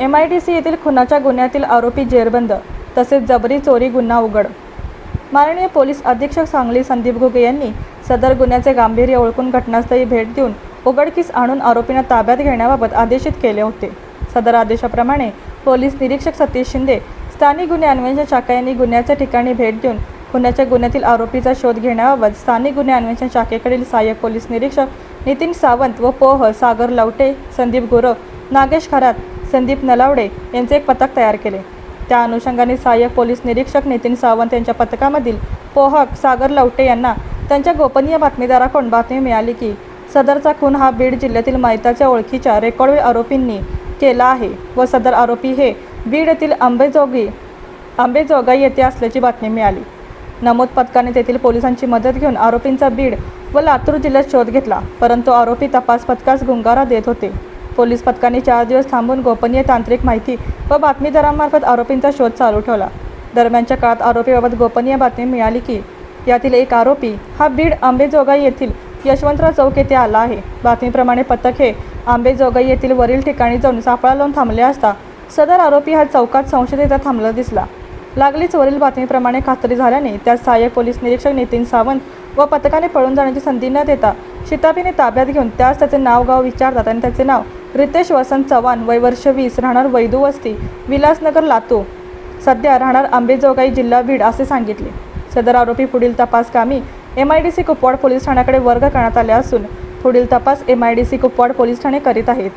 M I D C येथील खुनाच्या गुन्ह्यातील आरोपी जेरबंद तसेच जबरी चोरी गुन्हा उघड. माननीय पोलीस अधीक्षक सांगली संदीप घुगे यांनी सदर गुन्ह्याचे गांभीर्य ओळखून घटनास्थळी भेट देऊन उघडकीस आणून आरोपींना ताब्यात घेण्याबाबत आदेशित केले होते. सदर आदेशाप्रमाणे पोलीस निरीक्षक सतीश शिंदे स्थानिक गुन्हे अन्वेषण शाखा यांनी गुन्ह्याच्या ठिकाणी भेट देऊन खुनाच्या गुन्ह्यातील आरोपीचा शोध घेण्याबाबत स्थानिक गुन्हे अन्वेषण शाखेकडील सहाय्यक पोलीस निरीक्षक नितीन सावंत व पोह सागर लवटे संदीप गुरव नागेश खरात संदीप नलावडे यांचे एक पथक तयार केले. त्या अनुषंगाने सहाय्यक पोलीस निरीक्षक नितीन सावंत यांच्या पथकामधील पोहक सागर लवटे यांना त्यांच्या गोपनीय बातमीदाराकडून बातमी मिळाली की सदरचा खून हा बीड जिल्ह्यातील मैताच्या ओळखीच्या रेकॉर्डवेळ आरोपींनी केला आहे व सदर आरोपी हे बीड येथील आंबेजोगी आंबेजोगाई येथे असल्याची बातमी मिळाली. नमूद पथकाने तेथील पोलिसांची मदत घेऊन आरोपींचा बीड व लातूर जिल्ह्यात शोध घेतला परंतु आरोपी तपास पथकास गुंगारा देत होते. पोलीस पथकाने चार दिवस थांबून गोपनीय तांत्रिक माहिती व बातमीदारांमार्फत आरोपींचा शोध चालू ठेवला. दरम्यानच्या काळात आरोपीबाबत गोपनीय बातमी मिळाली की यातील एक आरोपी हा बीड आंबेजोगाई येथील यशवंतराव चौक येथे आला आहे. बातमीप्रमाणे पथक हे आंबेजोगाई येथील वरील ठिकाणी जाऊन सापळा लावून थांबले असता सदर आरोपी हा चौकात संशयित थांबला दिसला. लागलीच वरील बातमीप्रमाणे खात्री झाल्याने त्यात सहाय्यक पोलीस निरीक्षक नितीन सावंत व पथकाने पळून जाण्याची संधी न देता शिताबीने ताब्यात घेऊन त्यास त्याचे नाव गाव विचारतात आणि त्याचे नाव रितेश वसंत चव्हाण वय वर्ष वीस राहणार वैदुवस्ती विलासनगर लातूर. सध्या राहणार आंबेजोगाई जिल्हा बीड असे सांगितले. सदर आरोपी पुढील तपास कामी M I D C Kupwad police ठाण्याकडे वर्ग करण्यात आले असून पुढील तपास M I D C Kupwad police Thane करीत आहेत.